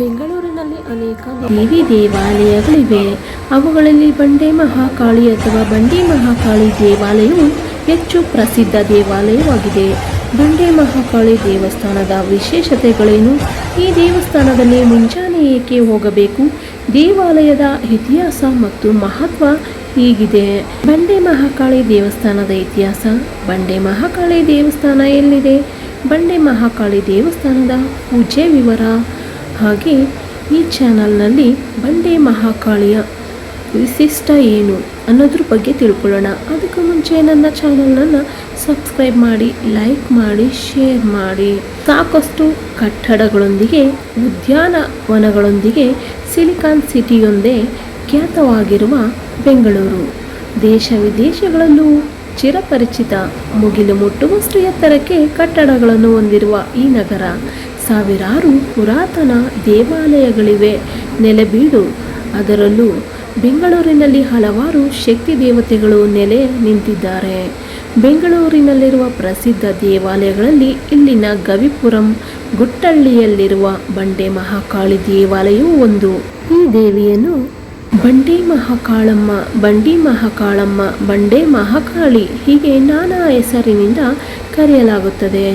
ಬೆಂಗಳೂರಿನಲ್ಲಿ ಅನೇಕ ದೇವಿ ದೇವಾಲಯಗಳಿವೆ. ಅವುಗಳಲ್ಲಿ ಬಂಡೆ ಮಹಾಕಾಳಿ ಅಥವಾ ಬಂಡೆ ಮಹಾಕಾಳಿ ದೇವಾಲಯವು ಹೆಚ್ಚು ಪ್ರಸಿದ್ಧ ದೇವಾಲಯವಾಗಿದೆ. ಬಂಡೆ ಮಹಾಕಾಳಿ ದೇವಸ್ಥಾನದ ವಿಶೇಷತೆಗಳೇನು? ಈ ದೇವಸ್ಥಾನದಲ್ಲಿ ಮುಂಜಾನೆ ಏಕೆ ಹೋಗಬೇಕು? ದೇವಾಲಯದ ಇತಿಹಾಸ ಮತ್ತು ಮಹತ್ವ ಹೀಗಿದೆ. ಬಂಡೆ ಮಹಾಕಾಳಿ ದೇವಸ್ಥಾನದ ಇತಿಹಾಸ, ಬಂಡೆ ಮಹಾಕಾಳಿ ದೇವಸ್ಥಾನ ಎಲ್ಲಿದೆ? ಬಂಡೆ ಮಹಾಕಾಳಿ ದೇವಸ್ಥಾನದ ಪೂಜೆ ವಿವರ. ಹಾಗೆ ಈ ಚಾನಲ್ನಲ್ಲಿ ಬಂಡೆ ಮಹಾಕಾಳಿಯ ವಿಶಿಷ್ಟ ಏನು ಅನ್ನೋದ್ರ ಬಗ್ಗೆ ತಿಳ್ಕೊಳ್ಳೋಣ. ಅದಕ್ಕೂ ಮುಂಚೆ ನನ್ನ ಚಾನಲನ್ನು ಸಬ್ಸ್ಕ್ರೈಬ್ ಮಾಡಿ, ಲೈಕ್ ಮಾಡಿ, ಶೇರ್ ಮಾಡಿ. ಸಾಕಷ್ಟು ಕಟ್ಟಡಗಳೊಂದಿಗೆ, ಉದ್ಯಾನವನಗಳೊಂದಿಗೆ ಸಿಲಿಕಾನ್ ಸಿಟಿಯೊಂದೇ ಖ್ಯಾತವಾಗಿರುವ ಬೆಂಗಳೂರು. ದೇಶ ವಿದೇಶಗಳಲ್ಲೂ ಚಿರಪರಿಚಿತ, ಮುಗಿಲು ಮುಟ್ಟುವಷ್ಟು ಎತ್ತರಕ್ಕೆ ಕಟ್ಟಡಗಳನ್ನು ಹೊಂದಿರುವ ಈ ನಗರ. ಸಾವಿರಾರು ಪುರಾತನ ದೇವಾಲಯಗಳಿವೆ. ನೆಲೆಬೀಡು. ಅದರಲ್ಲೂ ಬೆಂಗಳೂರಿನಲ್ಲಿ ಹಲವಾರು ಶಕ್ತಿ ದೇವತೆಗಳು ನೆಲೆ ನಿಂತಿದ್ದಾರೆ. ಬೆಂಗಳೂರಿನಲ್ಲಿರುವ ಪ್ರಸಿದ್ಧ ದೇವಾಲಯಗಳಲ್ಲಿ ಇಲ್ಲಿನ ಗವಿಪುರಂ, ಗುಟ್ಟಳ್ಳಿಯಲ್ಲಿರುವ ಬಂಡೆ ಮಹಾಕಾಳಿ ದೇವಾಲಯವೂ ಒಂದು. ಈ ದೇವಿಯನ್ನು ಬಂಡಿ ಮಹಾಕಾಳಮ್ಮ ಬಂಡಿ ಮಹಾಕಾಳಮ್ಮ, ಬಂಡೆ ಮಹಾಕಾಳಿ ಹೀಗೆ ನಾನಾ ಹೆಸರಿನಿಂದ ಕರೆಯಲಾಗುತ್ತದೆ.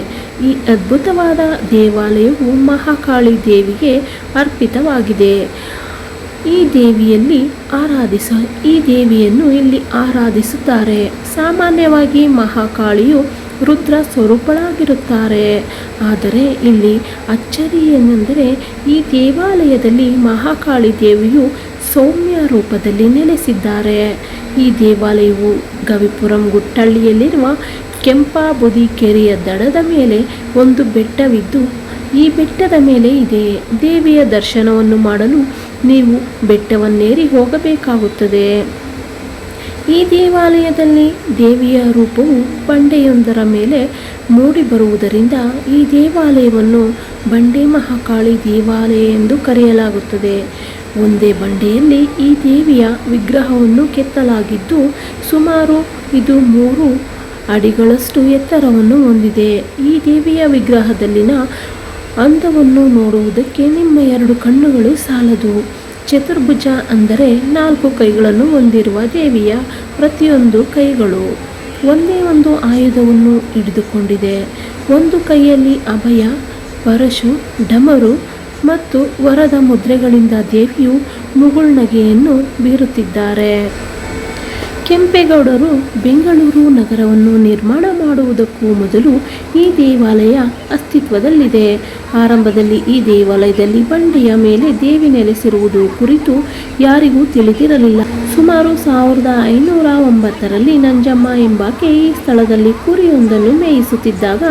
ಈ ಅದ್ಭುತವಾದ ದೇವಾಲಯವು ಮಹಾಕಾಳಿ ದೇವಿಗೆ ಅರ್ಪಿತವಾಗಿದೆ. ಈ ದೇವಿಯಲ್ಲಿ ಆರಾಧಿಸ, ಈ ದೇವಿಯನ್ನು ಇಲ್ಲಿ ಆರಾಧಿಸುತ್ತಾರೆ. ಸಾಮಾನ್ಯವಾಗಿ ಮಹಾಕಾಳಿಯು ರುದ್ರ ಸ್ವರೂಪಳಾಗಿರುತ್ತಾರೆ. ಆದರೆ ಇಲ್ಲಿ ಅಚ್ಚರಿ ಏನೆಂದರೆ ಈ ದೇವಾಲಯದಲ್ಲಿ ಮಹಾಕಾಳಿ ದೇವಿಯು ಸೌಮ್ಯ ರೂಪದಲ್ಲಿ ನೆಲೆಸಿದ್ದಾರೆ. ಈ ದೇವಾಲಯವು ಗವಿಪುರಂ ಗುಟ್ಟಳ್ಳಿಯಲ್ಲಿರುವ ಕೆಂಪಾಬುದಿ ಕೆರೆಯ ದಡದ ಮೇಲೆ ಒಂದು ಬೆಟ್ಟವಿದ್ದು, ಈ ಬೆಟ್ಟದ ಮೇಲೆ ಇದೆ. ದೇವಿಯ ದರ್ಶನವನ್ನು ಮಾಡಲು ನೀವು ಬೆಟ್ಟವನ್ನೇರಿ ಹೋಗಬೇಕಾಗುತ್ತದೆ. ಈ ದೇವಾಲಯದಲ್ಲಿ ದೇವಿಯ ರೂಪವು ಬಂಡೆಯೊಂದರ ಮೇಲೆ ಮೂಡಿಬರುವುದರಿಂದ ಈ ದೇವಾಲಯವನ್ನು ಬಂಡೆ ಮಹಾಕಾಳಿ ದೇವಾಲಯ ಎಂದು ಕರೆಯಲಾಗುತ್ತದೆ. ಒಂದೇ ಬಂಡೆಯಲ್ಲಿ ಈ ದೇವಿಯ ವಿಗ್ರಹವನ್ನು ಕೆತ್ತಲಾಗಿದ್ದು, ಸುಮಾರು ಇದು ಮೂರು ಅಡಿಗಳಷ್ಟು ಎತ್ತರವನ್ನು ಹೊಂದಿದೆ. ಈ ದೇವಿಯ ವಿಗ್ರಹದಲ್ಲಿನ ಅಂದವನ್ನು ನೋಡುವುದಕ್ಕೆ ನಿಮ್ಮ ಎರಡು ಕಣ್ಣುಗಳು ಸಾಲದು. ಚತುರ್ಭುಜ ಅಂದರೆ ನಾಲ್ಕು ಕೈಗಳನ್ನು ಹೊಂದಿರುವ ದೇವಿಯ ಪ್ರತಿಯೊಂದು ಕೈಗಳು. ಒಂದೇ ಒಂದು ಆಯುಧವನ್ನು ಹಿಡಿದುಕೊಂಡಿದೆ. ಒಂದು ಕೈಯಲ್ಲಿ ಅಭಯ, ಪರಶು, ಡಮರು ಮತ್ತು ವರದ ಮುದ್ರೆಗಳಿಂದ ದೇವಿಯು ಮುಗುಳ್ನಗೆಯನ್ನು ಬೀರುತ್ತಿದ್ದಾರೆ. ಕೆಂಪೇಗೌಡರು ಬೆಂಗಳೂರು ನಗರವನ್ನು ನಿರ್ಮಾಣ ಮಾಡುವುದಕ್ಕೂ ಮೊದಲು ಈ ದೇವಾಲಯ ಅಸ್ತಿತ್ವದಲ್ಲಿದೆ. ಆರಂಭದಲ್ಲಿ ಈ ದೇವಾಲಯದಲ್ಲಿ ಬಂಡೆಯ ಮೇಲೆ ದೇವಿ ನೆಲೆಸಿರುವುದು ಕುರಿತು ಯಾರಿಗೂ ತಿಳಿದಿರಲಿಲ್ಲ. ಸುಮಾರು ಸಾವಿರದ ಐನೂರ ಒಂಬತ್ತರಲ್ಲಿ ನಂಜಮ್ಮ ಎಂಬಾಕೆ ಈ ಸ್ಥಳದಲ್ಲಿ ಕುರಿಯೊಂದನ್ನು ಮೇಯಿಸುತ್ತಿದ್ದಾಗ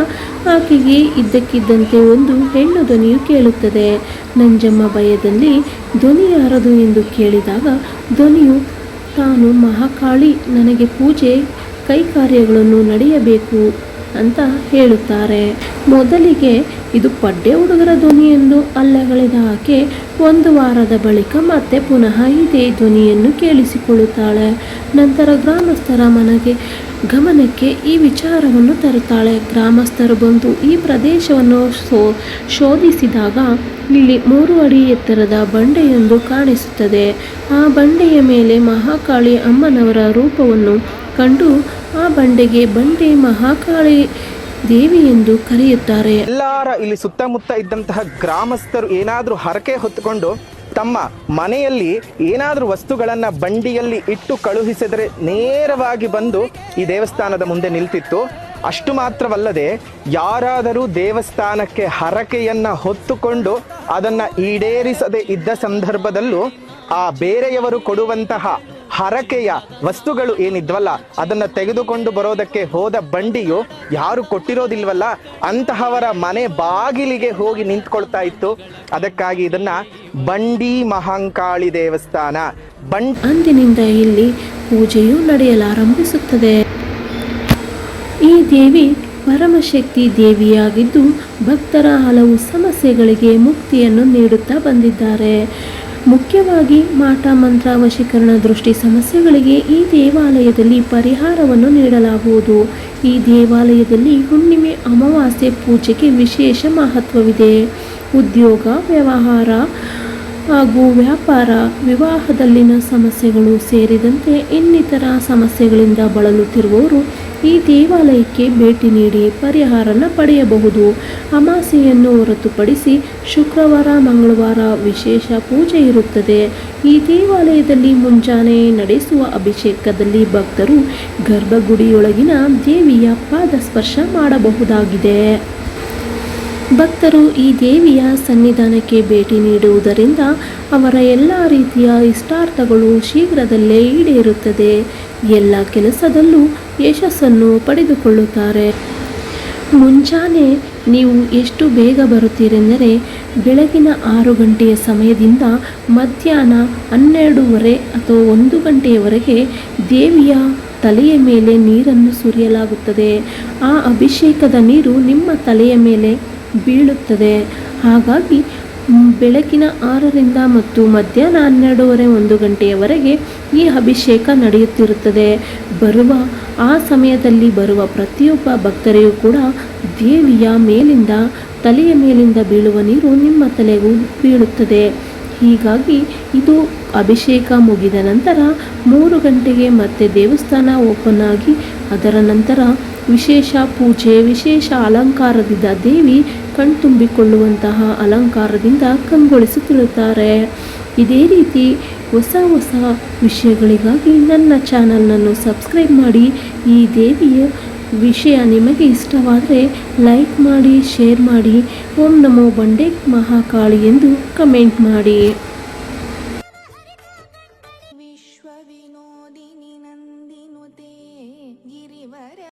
ಆಕೆಗೆ ಇದ್ದಕ್ಕಿದ್ದಂತೆ ಒಂದು ಹೆಣ್ಣು ಧ್ವನಿಯು ಕೇಳುತ್ತದೆ. ನಂಜಮ್ಮ ಭಯದಲ್ಲಿ ಧ್ವನಿ ಯಾರದು ಎಂದು ಕೇಳಿದಾಗ ಧ್ವನಿಯು ತಾನು ಮಹಾಕಾಳಿ, ನನಗೆ ಪೂಜೆ, ಕೈಕಾರ್ಯಗಳನ್ನು ನಡೆಯಬೇಕು ಅಂತ ಹೇಳುತ್ತಾರೆ. ಮೊದಲಿಗೆ ಇದು ಪಡ್ಡೆ ಹುಡುಗರ ಧ್ವನಿ ಎಂದು ಅಲ್ಲಗಳೆದ ಆಕೆ ಒಂದು ವಾರದ ಬಳಿಕ ಮತ್ತೆ ಪುನಃ ಇದೇ ಧ್ವನಿಯನ್ನು ಕೇಳಿಸಿಕೊಳ್ಳುತ್ತಾಳೆ. ನಂತರ ಗ್ರಾಮಸ್ಥರ ಮನೆಗೆ ಗಮನಕ್ಕೆ ಈ ವಿಚಾರವನ್ನು ತರುತ್ತಾಳೆ. ಗ್ರಾಮಸ್ಥರು ಬಂದು ಈ ಪ್ರದೇಶವನ್ನು ಸೋ, ಶೋಧಿಸಿದಾಗ ಇಲ್ಲಿ ಮೂರು ಅಡಿ ಎತ್ತರದ ಬಂಡೆಯೊಂದು ಕಾಣಿಸುತ್ತದೆ. ಆ ಬಂಡೆಯ ಮೇಲೆ ಮಹಾಕಾಳಿ ಅಮ್ಮನವರ ರೂಪವನ್ನು ಕಂಡು ಆ ಬಂಡೆಗೆ ಬಂಡೆ ಮಹಾಕಾಳಿ ದೇವಿ ಎಂದು ಕರೆಯುತ್ತಾರೆ. ಎಲ್ಲಾರ ಇಲ್ಲಿ ಸುತ್ತಮುತ್ತ ಇದ್ದಂತಹ ಗ್ರಾಮಸ್ಥರು ಏನಾದರೂ ಹರಕೆ ಹೊತ್ತುಕೊಂಡು ತಮ್ಮ ಮನೆಯಲ್ಲಿ ಏನಾದರೂ ವಸ್ತುಗಳನ್ನು ಬಂಡಿಯಲ್ಲಿ ಇಟ್ಟು ಕಳುಹಿಸಿದರೆ ನೇರವಾಗಿ ಬಂದು ಈ ದೇವಸ್ಥಾನದ ಮುಂದೆ ನಿಲ್ತಿತ್ತು. ಅಷ್ಟು ಮಾತ್ರವಲ್ಲದೆ ಯಾರಾದರೂ ದೇವಸ್ಥಾನಕ್ಕೆ ಹರಕೆಯನ್ನು ಹೊತ್ತುಕೊಂಡು ಅದನ್ನು ಈಡೇರಿಸದೆ ಇದ್ದ ಸಂದರ್ಭದಲ್ಲೂ ಆ ಬೇರೆಯವರು ಕೊಡುವಂತಹ ಹರಕೆಯ ವಸ್ತುಗಳು ಏನಿದ್ವಲ್ಲ, ಅದನ್ನ ತೆಗೆದುಕೊಂಡು ಬರೋದಕ್ಕೆ ಹೋದ ಬಂಡಿಯು ಯಾರು ಕೊಟ್ಟಿರೋದಿಲ್ವಲ್ಲ, ಅಂತಹವರ ಮನೆ ಬಾಗಿಲಿಗೆ ಹೋಗಿ ನಿಂತ್ಕೊಳ್ತಾ ಇತ್ತು. ಅದಕ್ಕಾಗಿ ಇದನ್ನ ಬಂಡಿ ಮಹಾಂಕಾಳಿ ದೇವಸ್ಥಾನ ಅಂದಿನಿಂದ ಇಲ್ಲಿ ಪೂಜೆಯು ನಡೆಯಲಾರಂಭಿಸುತ್ತದೆ. ಈ ದೇವಿ ಪರಮಶಕ್ತಿ ದೇವಿಯಾಗಿದ್ದು ಭಕ್ತರ ಹಲವು ಸಮಸ್ಯೆಗಳಿಗೆ ಮುಕ್ತಿಯನ್ನು ನೀಡುತ್ತಾ ಬಂದಿದ್ದಾರೆ. ಮುಖ್ಯವಾಗಿ ಮಾಟ ಮಂತ್ರ ವಶೀಕರಣ ದೃಷ್ಟಿ ಸಮಸ್ಯೆಗಳಿಗೆ ಈ ದೇವಾಲಯದಲ್ಲಿ ಪರಿಹಾರವನ್ನು ನೀಡಲಾಗುವುದು. ಈ ದೇವಾಲಯದಲ್ಲಿ ಹುಣ್ಣಿಮೆ ಅಮಾವಾಸ್ಯೆ ಪೂಜೆಗೆ ವಿಶೇಷ ಮಹತ್ವವಿದೆ. ಉದ್ಯೋಗ, ವ್ಯವಹಾರ ಹಾಗೂ ವ್ಯಾಪಾರ, ವಿವಾಹದಲ್ಲಿನ ಸಮಸ್ಯೆಗಳು ಸೇರಿದಂತೆ ಇನ್ನಿತರ ಸಮಸ್ಯೆಗಳಿಂದ ಬಳಲುತ್ತಿರುವವರು ಈ ದೇವಾಲಯಕ್ಕೆ ಭೇಟಿ ನೀಡಿ ಪರಿಹಾರನ ಪಡೆಯಬಹುದು. ಅಮಾಸೆಯನ್ನು ಹೊರತುಪಡಿಸಿ ಶುಕ್ರವಾರ, ಮಂಗಳವಾರ ವಿಶೇಷ ಪೂಜೆ ಇರುತ್ತದೆ. ಈ ದೇವಾಲಯದಲ್ಲಿ ಮುಂಜಾನೆ ನಡೆಸುವ ಅಭಿಷೇಕದಲ್ಲಿ ಭಕ್ತರು ಗರ್ಭಗುಡಿಯೊಳಗಿನ ದೇವಿಯ ಪಾದ ಸ್ಪರ್ಶ ಮಾಡಬಹುದಾಗಿದೆ. ಭಕ್ತರು ಈ ದೇವಿಯ ಸನ್ನಿಧಾನಕ್ಕೆ ಭೇಟಿ ನೀಡುವುದರಿಂದ ಅವರ ಎಲ್ಲ ರೀತಿಯ ಇಷ್ಟಾರ್ಥಗಳು ಶೀಘ್ರದಲ್ಲೇ ಈಡೇರುತ್ತದೆ. ಎಲ್ಲ ಕೆಲಸದಲ್ಲೂ ಯಶಸ್ಸನ್ನು ಪಡೆದುಕೊಳ್ಳುತ್ತಾರೆ. ಮುಂಜಾನೆ ನೀವು ಎಷ್ಟು ಬೇಗ ಬರುತ್ತೀರೆಂದರೆ ಬೆಳಗಿನ ಆರು ಗಂಟೆಯ ಸಮಯದಿಂದ ಮಧ್ಯಾಹ್ನ ಹನ್ನೆರಡೂವರೆ ಅಥವಾ ಒಂದು ಗಂಟೆಯವರೆಗೆ ದೇವಿಯ ತಲೆಯ ಮೇಲೆ ನೀರನ್ನು ಸುರಿಯಲಾಗುತ್ತದೆ. ಆ ಅಭಿಷೇಕದ ನೀರು ನಿಮ್ಮ ತಲೆಯ ಮೇಲೆ ಬೀಳುತ್ತದೆ. ಹಾಗಾಗಿ ಬೆಳಕಿನ ಆರರಿಂದ ಮತ್ತು ಮಧ್ಯಾಹ್ನ ಹನ್ನೆರಡೂವರೆ ಒಂದು ಗಂಟೆಯವರೆಗೆ ಈ ಅಭಿಷೇಕ ನಡೆಯುತ್ತಿರುತ್ತದೆ. ಬರುವ ಆ ಸಮಯದಲ್ಲಿ ಬರುವ ಪ್ರತಿಯೊಬ್ಬ ಭಕ್ತರಿಗೂ ಕೂಡ ದೇವಿಯ ಮೇಲಿಂದ, ತಲೆಯ ಮೇಲಿಂದ ಬೀಳುವ ನೀರು ನಿಮ್ಮ ತಲೆಗೂ ಬೀಳುತ್ತದೆ. ಹೀಗಾಗಿ ಇದು ಅಭಿಷೇಕ ಮುಗಿದ ನಂತರ ಮೂರು ಗಂಟೆಗೆ ಮತ್ತೆ ದೇವಸ್ಥಾನ ಓಪನ್ ಆಗಿ, ಅದರ ನಂತರ ವಿಶೇಷ ಪೂಜೆ, ವಿಶೇಷ ಅಲಂಕಾರದಿಂದ ದೇವಿ ಕಣ್ತುಂಬಿಕೊಳ್ಳುವಂತಹ ಅಲಂಕಾರದಿಂದ ಕಂಗೊಳಿಸುತ್ತಿರುತ್ತಾರೆ. ಇದೇ ರೀತಿ ಹೊಸ ಹೊಸ ವಿಷಯಗಳಿಗಾಗಿ ನನ್ನ ಚಾನಲ್ನನ್ನು ಸಬ್ಸ್ಕ್ರೈಬ್ ಮಾಡಿ. ಈ ದೇವಿಯ ವಿಷಯ ನಿಮಗೆ ಇಷ್ಟವಾದರೆ ಲೈಕ್ ಮಾಡಿ, ಶೇರ್ ಮಾಡಿ. ಓಂ ನಮೋ ಬಂಡೆ ಮಹಾಕಾಳಿ ಎಂದು ಕಮೆಂಟ್ ಮಾಡಿ.